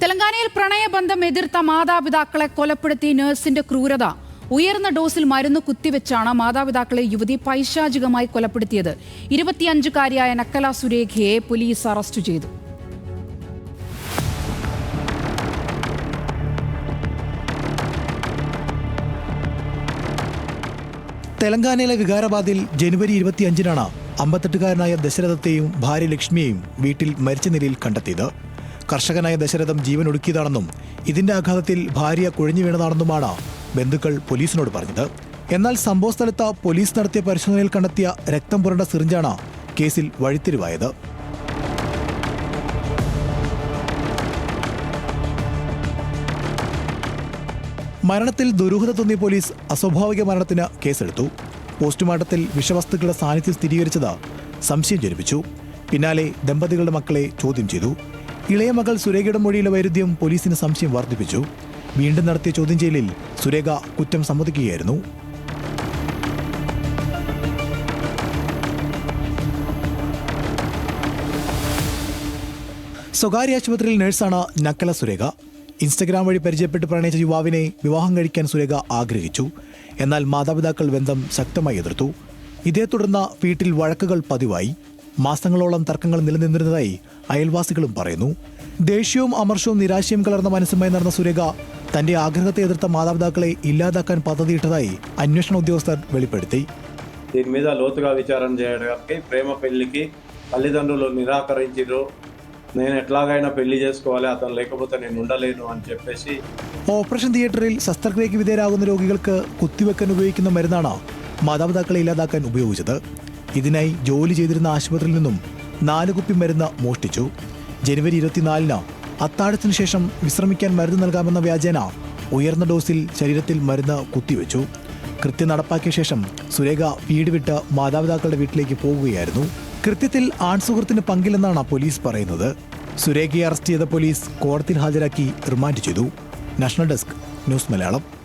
തെലങ്കാനയിൽ പ്രണയബന്ധം എതിർത്ത മാതാപിതാക്കളെ കൊലപ്പെടുത്തി നഴ്സിന്റെ ക്രൂരത. ഉയർന്ന ഡോസിൽ മരുന്ന് കുത്തിവെച്ചാണ് മാതാപിതാക്കളെ യുവതി പൈശാചികമായി കൊലപ്പെടുത്തിയത്. ഇരുപത്തിയഞ്ചുകാരിയായ നക്കല സുരേഖയെ പോലീസ് അറസ്റ്റ് ചെയ്തു. തെലങ്കാനയിലെ വികാരബാദിൽ ജനുവരി ഇരുപത്തിയഞ്ചിനാണ് അമ്പത്തെട്ടുകാരനായ ദശരഥത്തെയും ഭാര്യ ലക്ഷ്മിയെയും വീട്ടിൽ മരിച്ച നിലയിൽ കണ്ടെത്തിയത്. കർഷകനായ ദശരഥം ജീവൻ ഒടുക്കിയതാണെന്നും ഇതിന്റെ ആഘാതത്തിൽ ഭാര്യ കുഴഞ്ഞു വീണതാണെന്നുമാണ് ബന്ധുക്കൾ പോലീസിനോട് പറഞ്ഞത്. എന്നാൽ സംഭവസ്ഥലത്ത് പോലീസ് നടത്തിയ പരിശോധനയിൽ കണ്ടെത്തിയ രക്തം പുരണ്ട സിറിഞ്ചാണ് കേസിൽ വഴിത്തിരിവായത്. മരണത്തിൽ ദുരൂഹത തോന്നിയ പോലീസ് അസ്വാഭാവിക മരണത്തിന് കേസെടുത്തു. പോസ്റ്റ്മോർട്ടത്തിൽ വിഷവസ്തുക്കളുടെ സാന്നിധ്യം സ്ഥിരീകരിച്ചത് സംശയം ജനിപ്പിച്ചു. പിന്നാലെ ദമ്പതികളുടെ മക്കളെ ചോദ്യം ചെയ്തു. ഇളയ മകൾ സുരേഖയുടെ മൊഴിയിലെ വൈരുദ്ധ്യം പോലീസിന് സംശയം വർദ്ധിപ്പിച്ചു. വീണ്ടും നടത്തിയ ചോദ്യം ചെയ്യലിൽ സുരേഖ കുറ്റം സമ്മതിക്കുകയായിരുന്നു. സ്വകാര്യ ആശുപത്രിയിൽ നഴ്സാണ് നക്കല സുരേഖ. ഇൻസ്റ്റഗ്രാം വഴി പരിചയപ്പെട്ട് പ്രണയിച്ച യുവാവിനെ വിവാഹം കഴിക്കാൻ സുരേഖ ആഗ്രഹിച്ചു. എന്നാൽ മാതാപിതാക്കൾ ബന്ധം ശക്തമായി എതിർത്തു. ഇതേ തുടർന്ന് വീട്ടിൽ വഴക്കുകൾ പതിവായി. മാസങ്ങളോളം തർക്കങ്ങൾ നിലനിന്നിരുന്നതായി അയൽവാസികളും പറയുന്നു ദേഷ്യവും അമർഷവും നിരാശയും കലർന്ന മനസ്സുമായി നടന്ന സുരേഖ തന്റെ ആഗ്രഹത്തെ എതിർത്ത മാതാപിതാക്കളെ ഇല്ലാതാക്കാൻ പദ്ധതിയിട്ടതായി അന്വേഷണ ഉദ്യോഗസ്ഥർ വെളിപ്പെടുത്തി దీని మీద లోతుగా విచారణ చేయడానికి ప్రేమ పెళ్లికి తల్లిదండ్రులు నిరాకరించారు నేను ఎట్లాగైనా పెళ్లి చేసుకోవాలి అతను లేకపోతే నేను ఉండలేను అని చెప్పేసి ഓപ്പറേഷൻ തിയേറ്ററിൽ ശസ്ത്രക്രിയയ്ക്ക് വിധേയരാകുന്ന രോഗികൾക്ക് കുത്തിവെക്കാൻ ഉപയോഗിക്കുന്ന മരുന്നാണ് മാതാപിതാക്കളെ ഇല്ലാതാക്കാൻ ഉപയോഗിച്ചത് ഇതിനായി ജോലി ചെയ്തിരുന്ന ആശുപത്രിയിൽ നിന്നും നാല് കുപ്പി മരുന്ന് മോഷ്ടിച്ചു. ജനുവരി ഇരുപത്തിനാലിന് അത്താഴത്തിനു ശേഷം വിശ്രമിക്കാൻ മരുന്ന് നൽകാമെന്ന വ്യാജേന ഉയർന്ന ഡോസിൽ ശരീരത്തിൽ മരുന്ന് കുത്തിവെച്ചു. കൃത്യം നടപ്പാക്കിയ ശേഷം സുരേഖ വീട് വിട്ട് മാതാപിതാക്കളുടെ വീട്ടിലേക്ക് പോവുകയായിരുന്നു കൃത്യത്തിൽ ആൺസുഹൃത്തിന് പങ്കില്ലെന്നാണ് പോലീസ് പറയുന്നത്. സുരേഖയെ അറസ്റ്റ് ചെയ്ത പോലീസ് കോടതിയിൽ ഹാജരാക്കി റിമാൻഡ് ചെയ്തു. National desk news Malayalam.